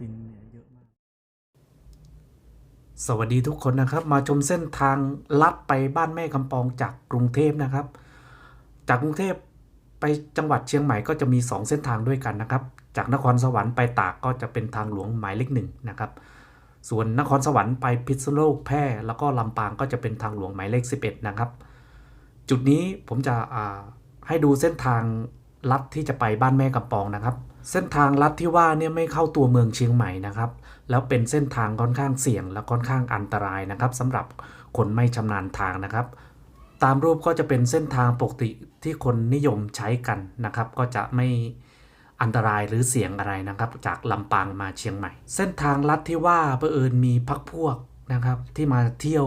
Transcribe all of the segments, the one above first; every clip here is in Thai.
ฟินเนี่ยเยอะมาก สวัสดีทุกคนนะครับ มาชมเส้นทางลัดไปบ้านแม่กำปองจากกรุงเทพนะครับ จากกรุงเทพไปจังหวัดเชียงใหม่ก็จะมี 2 เส้นทางด้วยกันนะครับ จากนครสวรรค์ไปตากก็จะเป็นทางหลวงหมายเลขหนึ่งนะครับ ส่วนนครสวรรค์ไปพิษณุโลกแพร่แล้วก็ลำปางก็จะเป็นทางหลวงหมายเลข 11 นะครับ จุดนี้ผมจะให้ดูเส้นทางลัดที่จะไปบ้านแม่กำปองนะครับ เส้นทางลัดที่ว่าเนี่ยไม่เข้าตัวเมืองเชียงใหม่นะครับ แล้วเป็นเส้นทางค่อนข้างเสี่ยงและค่อนข้างอันตรายนะครับสำหรับคนไม่ชำนาญทางนะครับ ตามรูปก็จะเป็นเส้นทางปกติที่คนนิยมใช้กันนะครับ ก็จะไม่อันตรายหรือเสี่ยงอะไรนะครับ จากลำปางมาเชียงใหม่ เส้นทางลัดที่ว่าเผอิญมีพักพวกนะครับ ที่มาเที่ยว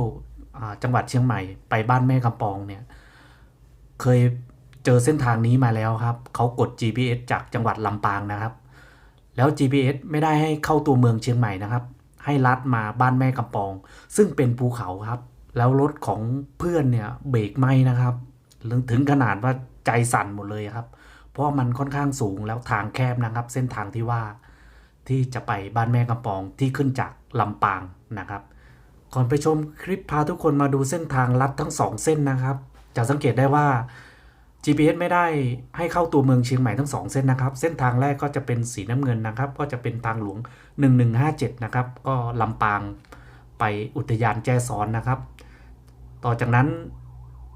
จังหวัดเชียงใหม่ ไปบ้านแม่กำปองเนี่ยเคย เจอเส้นทางนี้มาแล้วครับ เขากด GPS จากจังหวัดลำปางนะครับ แล้ว GPS ไม่ได้ให้เข้าตัวเมืองเชียงใหม่นะครับ ให้ลัดมาบ้านแม่กำปอง ซึ่งเป็นภูเขาครับ แล้วรถของเพื่อนเนี่ยเบรกไม่นะครับถึงขนาดว่าใจสั่นหมดเลยครับ เพราะมันค่อนข้างสูงแล้วทางแคบนะครับ เส้นทางที่ว่าที่จะไปบ้านแม่กำปองที่ขึ้นจากลำปางนะครับ ก่อนไปชมคลิปพาทุกคนมาดูเส้นทางลัดทั้งสองเส้นนะครับ จะสังเกตได้ว่า GPS ไม่ได้ให้เข้าตัวเมืองเชียงใหม่ทั้งสองเส้นนะครับ เส้นทางแรกก็จะเป็นสีน้ำเงินนะครับ ก็จะเป็นทางหลวง 1157 นะครับ ก็ลำปางไปอุทยานแจซ้อนนะครับ ต่อจากนั้น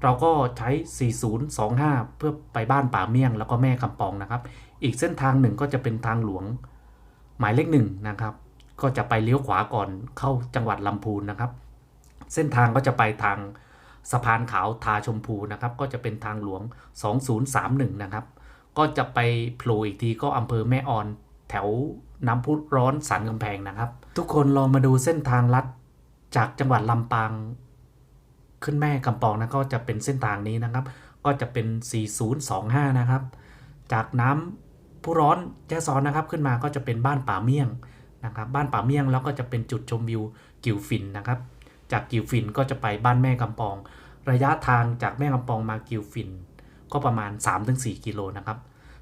เราก็ใช้ 4025 เพื่อไปบ้านป่าเมี่ยง แล้วก็แม่กำปองนะครับ อีกเส้นทางหนึ่งก็จะเป็นทางหลวงหมายเลขหนึ่งนะครับ ก็จะไปเลี้ยวขวาก่อนเข้าจังหวัดลำพูนนะครับ เส้นทางก็จะไปทาง สะพานขาวทาชมพูนะครับ ก็จะเป็นทางหลวง 2031 นะครับ ก็จะไปโผล่อีกทีก็อำเภอแม่ออนแถวน้ำพุร้อนสันกำแพงนะครับ ทุกคนลองมาดูเส้นทางลัดจากจังหวัดลำปาง ขึ้นแม่กำปองนะก็จะเป็นเส้นทางนี้นะครับ ก็จะเป็น 4025 นะครับ จากน้ำผู้ร้อนแจ้ซ้อนนะครับ ขึ้นมาก็จะเป็นบ้านป่าเมี่ยงนะครับ บ้านป่าเมี่ยงแล้วก็จะเป็นจุดชมวิวกิวฟินนะครับ จากกิวฟินก็จะไปบ้านแม่กำปอง ระยะทางจากแม่กำปองมากิวฟิน ก็ประมาณ 3-4 กิโลนะครับ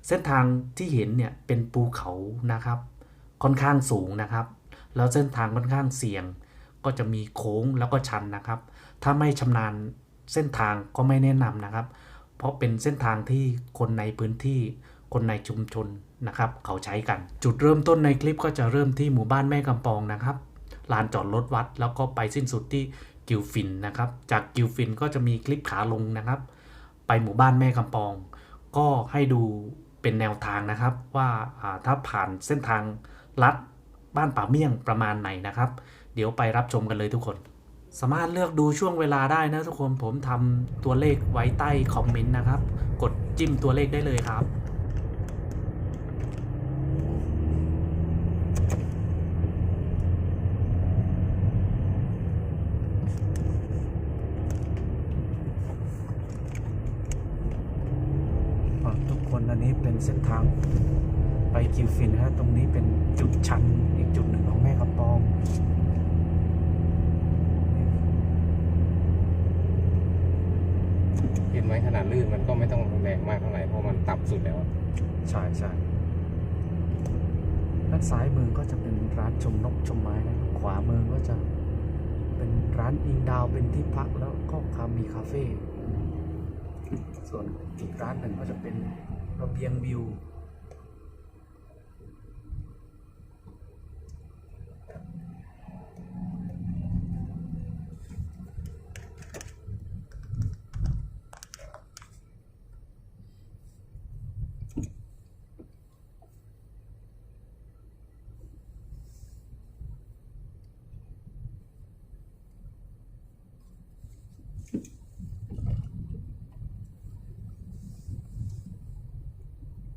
เส้นทางที่เห็นเนี่ยเป็นภูเขานะครับ ค่อนข้างสูงนะครับ แล้วเส้นทางค่อนข้างเสี่ยง ก็จะมีโค้งแล้วก็ชันนะครับ ถ้าไม่ชำนาญเส้นทางก็ไม่แนะนำนะครับ เพราะเป็นเส้นทางที่คนในพื้นที่คนในชุมชนนะครับ เขาใช้กัน จุดเริ่มต้นในคลิปก็จะเริ่มที่หมู่บ้านแม่กำปองนะครับ ลานจอดรถวัด แล้วก็ไปสิ้นสุดที่กิวฟินนะครับ จากกิวฟินก็จะมีคลิปขาลงนะครับ ไปหมู่บ้านแม่กำปอง ก็ให้ดูเป็นแนวทางนะครับว่าอ่าถ้าผ่านเส้นทางลัดบ้านป่าเมี่ยงประมาณไหนนะครับ เดี๋ยวไปรับชมกันเลยทุกคน สามารถเลือกดูช่วงเวลาได้นะทุกคนผมทำตัวเลขไว้ใต้คอมเมนต์นะครับ กดจิ้มตัวเลขได้เลยครับ ทุกคนอันนี้เป็นเส้นทางไปกิว ฟินนะครับตรงนี้เป็นจุดชันอีกจุดหนึ่งของแม่กำปองเห็นไหมขนาดลื่นมันก็ไม่ต้องแรงมากเท่าไหร่เพราะมันต่ำสุดแล้วอะใช่ใช่ด้านซ้ายมือก็จะเป็นร้านชมนกชมไม้นะครับขวามือก็จะเป็นร้านอิงดาวเป็นที่พักแล้วก็คามีคาเฟ่ส่วนอีกร้านหนึ่งก็จะเป็นระเบียงวิว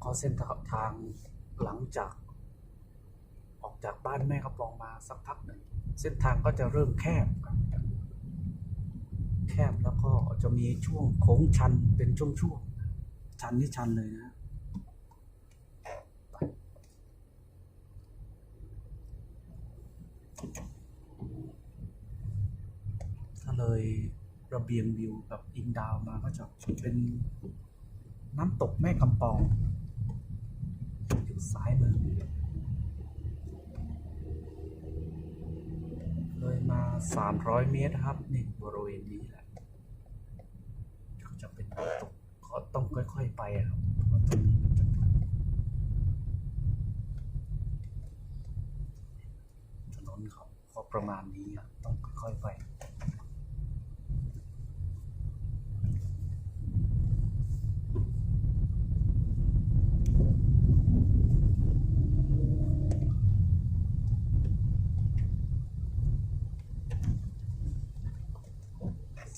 ก็เส้นทางหลังจากออกจากบ้านแม่กระปองมาสักพักหนึ่งเส้นทางก็จะเริ่มแคบ แคบแล้วก็จะมีช่วงโค้งชันเป็นช่วงๆชันที่ชันเลยนะถ้าเลยระเบียงวิวกับอินดาวมาก็จะเป็นน้ำตกแม่กำปอง ซ้ายมือเลยมา 300 เมตรครับนี่บริเวณนี้แหละจะเป็นตกก็ต้องค่อย ๆ ไปครับเพรนี้มันจะถนนเขาก็ประมาณนี้ครัต้องค่อย ๆ ไป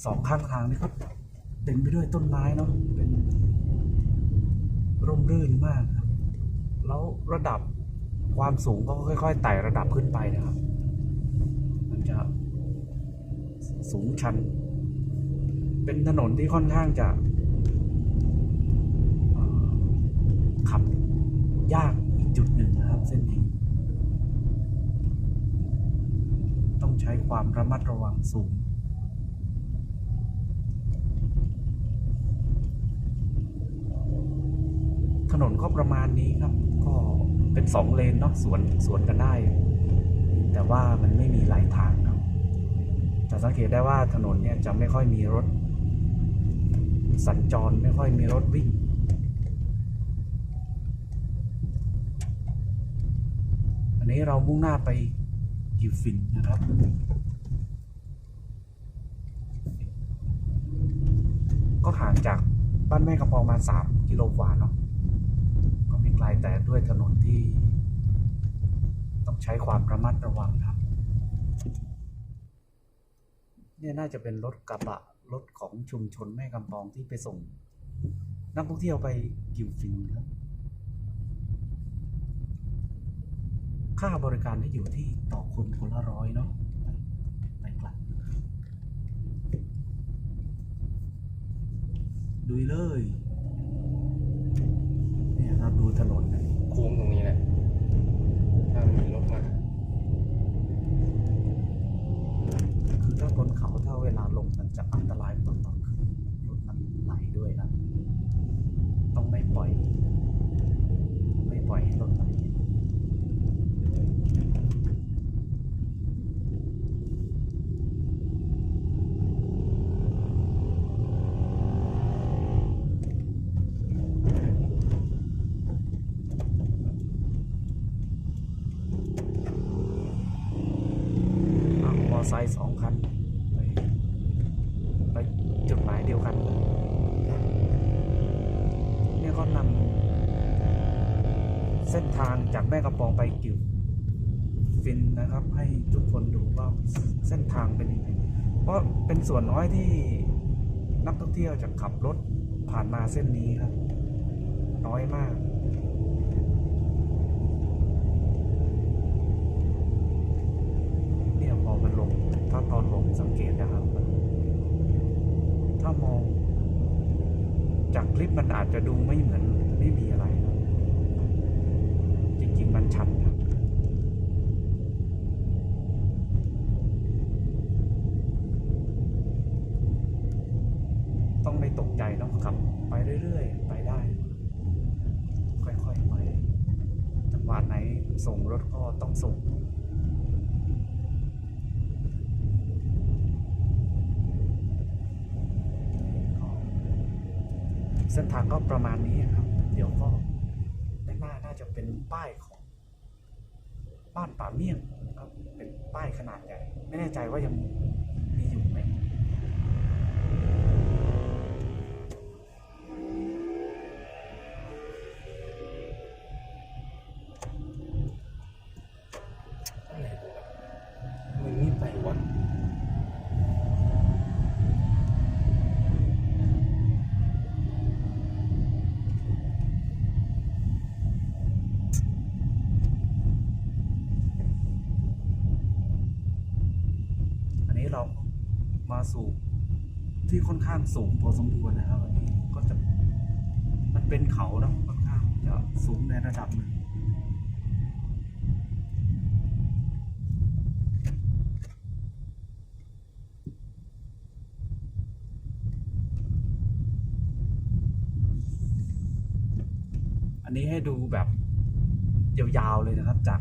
สองข้างทางนี่ก็เต็มไปด้วยต้นไม้เนาะเป็นร่มรื่นมากครับ แล้วระดับความสูงก็ค่อย ๆ ไต่ระดับขึ้นไปนะครับ มันจะสูงชัน เป็นถนนที่ค่อนข้างจะขับยากอีกจุดหนึ่งนะครับ เส้นนี้ ต้องใช้ความระมัดระวังสูง ถ นนก็ประมาณนี้ครับ ก็เป็นสองเลนเนาะสวนสวนกันได้ แต่ว่ามันไม่มีหลายทางครับจะสังเกตได้ว่าถนนเนี่ยจะไม่ค่อยมีรถ สัญจรไม่ค่อยมีรถวิ่งอันนี้เรามุ่งหน้าไปกิวฟินนะครับก็ห่างจากบ้านแม่กำปองมาสามกิโลกว่าเนาะ ก็ไม่ไกลแต่ด้วยถนนที่ ต้องใช้ความระมัดระวังครับเนี่ยน่าจะเป็นรถกระบะรถของชุมชนแม่กำปองที่ไปส่ง นักท่องเที่ยวไปกิวฟินครับ ค่าบริการที่อยู่ที่ต่อคนคนละร้อยเนาะไปกลับดูเลย นี่ยครับ ดูถนนนะโค้งตรงนี้แหละถ้ามีรถมาคือถ้าบนเขาถ้าเวลาลงมันจะอันตรายตอนตอนขึ้นรถมันไหลด้วยครับต้องไม่ปล่อย ไม่ปล่อยให้รถไหลอะมอไซค์สองคัน ไปไปจุดหมายเดียวกัน เนี่ยก็นำเส้นทางจากแม่กำปองไปกิวฟินนะครับ ให้ทุกคนดูว่าเส้นทางเป็นยังไงเพราะเป็นส่วนน้อยที่นักท่องเที่ยวจะขับรถผ่านมาเส้นนี้ครับ น้อยมากเนี่ยพอมันลง ถ้าตอนลงสังเกตนะครับ ถ้ามอง จากคลิปมันอาจจะดูไม่เหมือนไม่มีอะไร บจริงๆมันชันครับต้องไม่ตกใจต้องขับไปเรื่อยๆ ไปได้ ค่อยๆไปจังหวะไหนส่งรถก็ต้องส่งเส้นทางก็ประมาณนี้ครับ เดี๋ยวก็ด้านหน้าน่าจะเป็นป้ายของ บ้านป่าเมี่ยงครับเป็นป้ายขนาดใหญ่ ไม่แน่ใจว่ายัง ที่ค่อนข้างสูงพอสมควรนะครับอันนี้ก็จะมันเป็นเขาเนอะค่อนข้างจะสูงในระดับหนึ่งอันนี้ให้ดูแบบยาวๆเลยนะครับ จาก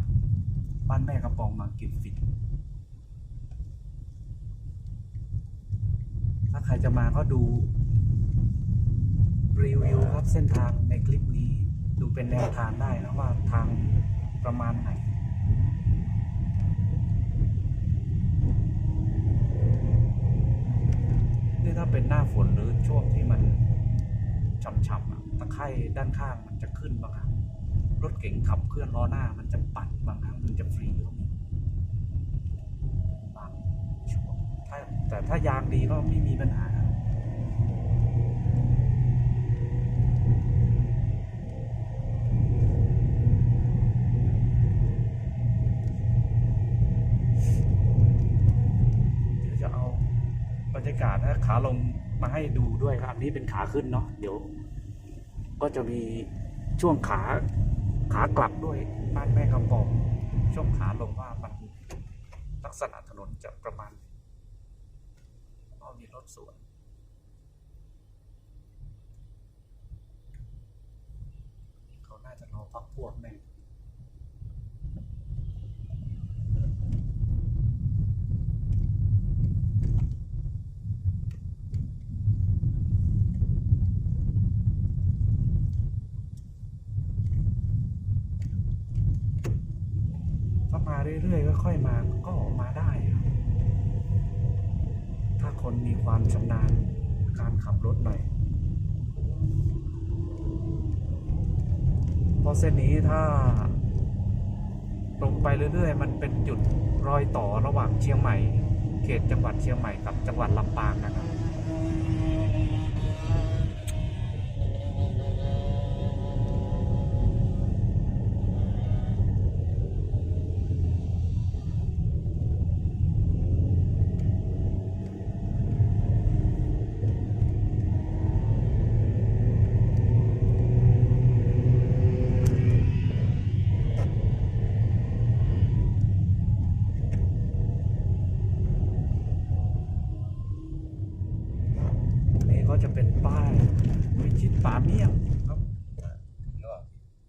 บ้านแม่กระปองมากินฟิต ถ้าใครจะมาก็ดูรีวิวครับเส้นทางในคลิปนี้ ดูเป็นแนวทางได้นะว่าทางประมาณไหนนี่ถ้าเป็นหน้าฝนหรือช่วงที่มันฉ่ำๆตะไคร่ด้านข้างมันจะขึ้นบางครั้งรถเก๋งขับเคลื่อนล้อหน้ามันจะปัดบางครั้งมันจะฟรีก็มีบางช่วง แต่ถ้ายางดีก็ไม่มีปัญหาเดี๋ยวจะเอาบรรยากาศนะขาลงมาให้ดูด้วยครับอันนี้เป็นขาขึ้นเนาะเดี๋ยว ก็จะมีช่วงขาขากลับด้วยบ้านแม่คำปองช่วงขาลงว่ามันลักษณะถนนจะประมาณ ก็มีรถสวนเขาน่าจะรอพักพวกแม่ถ้ามาเรื่อยๆก็ค่อยมาก็ออกมาได้ คนมีความชำนาญการขับรถหน่อยเพราะเส้นนี้ถ้าตรงไปเรื่อยๆ มันเป็นจุดรอยต่อระหว่างเชียงใหม่ เขตจังหวัดเชียงใหม่กับจังหวัดลำปางนะครับ จะเป็นป้ายวิชิตป่าเมี่ยงครับหรือเปล่า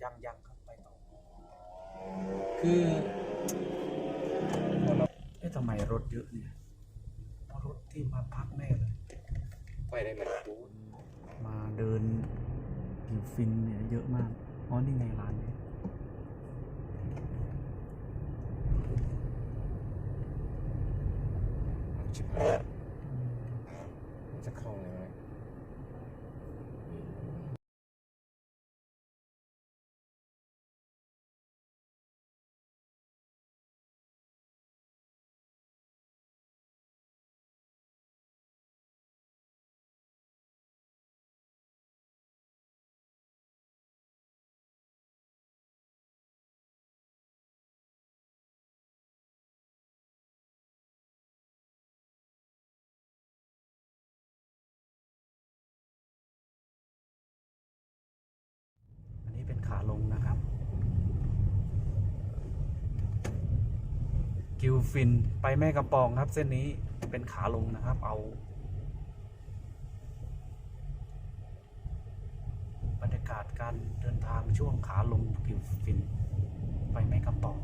ยังยังครับไปต่อคือพอเราเอ๊ะทำไมรถเยอะเนี่ยเพราะรถที่มาพักแน่เลยไปได้มันปูดมาเดินอยู่ฟินเนี่ยเยอะมากอ๋อนี่ไงร้านเนี่ยชิบหายจะเข้าเลย กิวฟินไปแม่กำปองครับ เส้นนี้เป็นขาลงนะครับ เอา บรรยากาศการเดินทางช่วงขาลงกิวฟิน ไปแม่กำปอง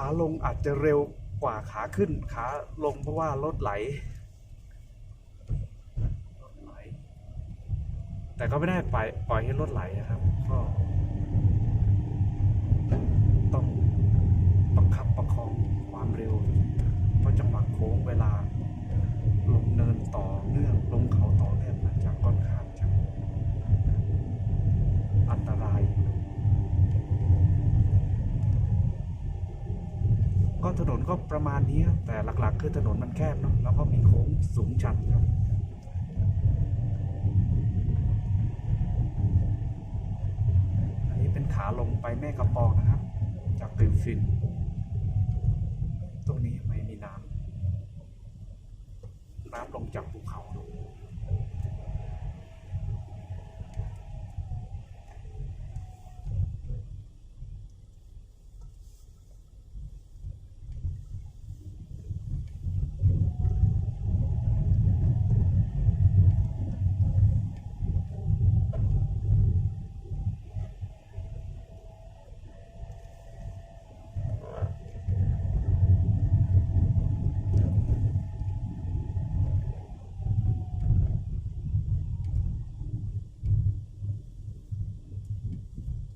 ขาลงอาจจะเร็วกว่าขาขึ้น ขาลงเพราะว่ารถไหลรถไหล แต่ก็ไม่ได้ปล่อยปล่อยให้รถไหลนะครับ ก็ต้องประคับประคองความเร็ว เพราะจังหวะโค้งเวลา ลงเนินต่อเนื่องลงเขาต่อเนื่องมันจะค่อนข้างจะอันตราย ก็ถนนก็ ประมาณนี้ แต่หลักๆ คือถนนมันแคบเนาะแล้วก็มีโค้งสูงชันครับอันนี้เป็นขาลงไปแม่กระปองนะครับ จากติวฟิน ตรงนี้ไม่มีน้ำ น้ำลงจากภูเขาลง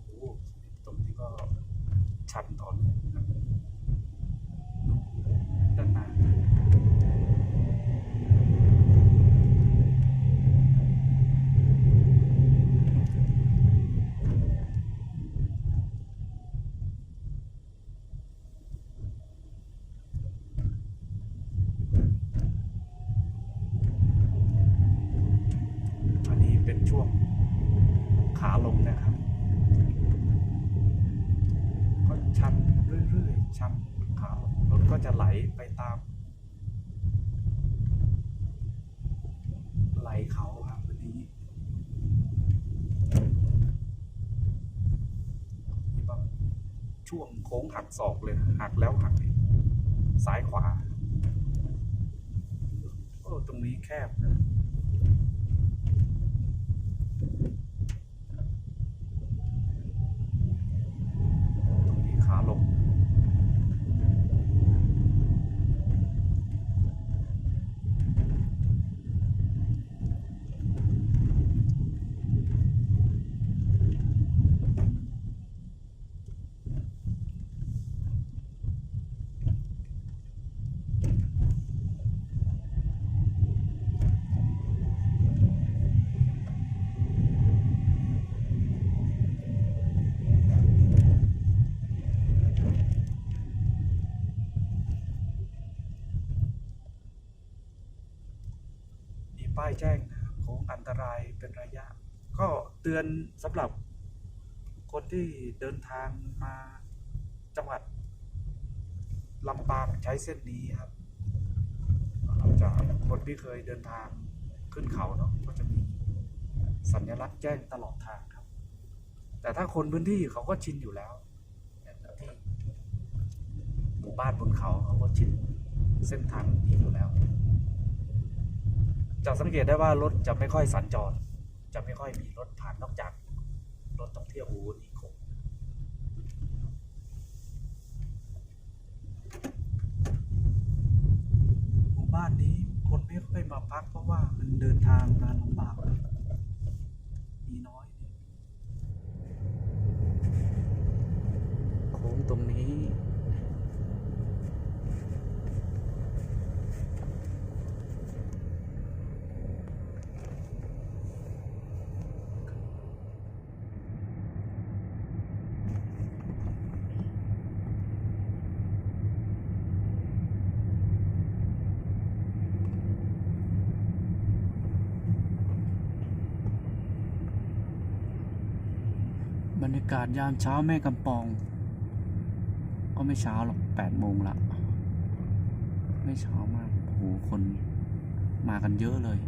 โอ้ตรงนี้ก็ชันต่อเนื่องนะครับด้านหน้าอันนี้เป็นช่วงขาลงนะครับ ก็ชันเรื่อยๆ ชันขาวรถก็จะไหลไปตาม ไหลเขาครับวันนี้มีบาง ช่วงโค้งหักศอกเลยหักแล้วหักอีกซ้ายขวา โอ้ ตรงนี้แคบนะ แจ้งนะครับโค้งอันตรายเป็นระยะ ก็เตือนสำหรับคนที่เดินทางมาจังหวัดลำปางใช้เส้นนี้ครับจากคนที่เคยเดินทางขึ้นเขาเนาะก็จะมีสัญลักษณ์แจ้งตลอดทางครับ แต่ถ้าคนพื้นที่เขาก็ชินอยู่แล้วอย่างที่หมู่บ้านบนเขาเขาก็ชินเส้นทางนี้อยู่แล้ว จะสังเกตได้ว่ารถจะไม่ค่อยสัญจร จะไม่ค่อยมีรถผ่านนอกจาก รถท่องเที่ยวอูนิคมหมู่บ้านนี้คนไม่ค่อยมาพักเพราะว่ามันเดินทางมาลำบากมีน้อยโค้งตรงนี้ากาศยามเช้าแม่กำปอง ก็ไม่เช้าหรอกแปดโมงละ ไม่เช้ามากโอ้โหคนมากันเยอะเลย